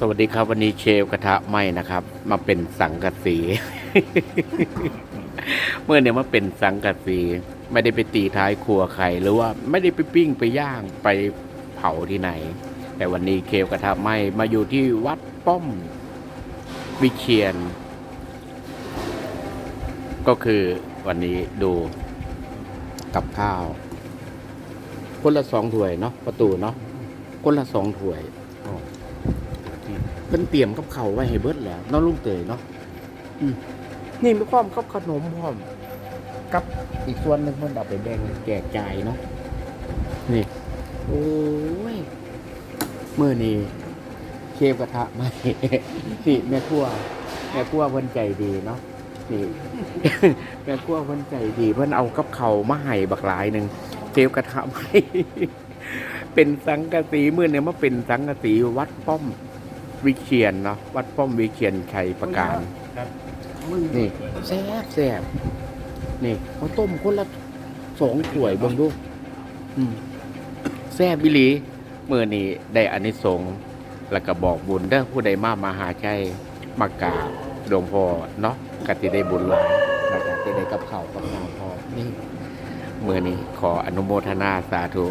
สวัสดีครับ วันนี้เชฟกระทะไหมนะครับ มาเป็นสังกะสี เมื่อเนี่ยมาเป็นสังกะสี ไม่ได้ไปตีท้ายครัวใครหรือว่าไม่ได้ไปปิ้งไปย่างไปเผาที่ไหน แต่วันนี้เคฟกระทะไหมมาอยู่ที่วัดป้อมวิเชียน ก็คือวันนี้ดูกับข้าว คนละสองถ้วยเนาะประตูเนาะคนละสองถ้วย พิ่นเตรียมกับเขาวไว้ให้เบิดแล้วเน้องลุงเตยเนาะอืมนี่มีความกับขนมพร้อม กับอีกส่วนหนึ่งมันเอาไปแบ่งแจกจ่ายเนาะนี่ โอ้ยเมื่อนี้เชฟกระทะไม่นี่แม่ครัวแม่ครัวเพิ่นใจดีเนาะนี่ แม่ครัวเพิ่นใจดีเพิ่นเอากับเขาวมาให้บักหลายหนึ่งเชฟกระทะไม่เป็นสังกะสีมื่อเนี่ยมาเป็นสังกะสีวัดป้อม วิเชียนเนาะวัดป้อมวิเชียนชัยประการ นี่แซ่บแซ่บนี่เขาต้มคนละสองถ้วยเบิ่งดูอืมแซ่บบิลีมื่อนี้ได้อานิสงส์แล้วก็บอกบุญเด้อผู้ใดมามาหาใจมากราบหลวงพ่อเนาะก็สิได้บุญหลายแล้วก็สิได้กับข้าวกับน้ำพอนี่มื่อนี้ขออนุโมทนาสาธุ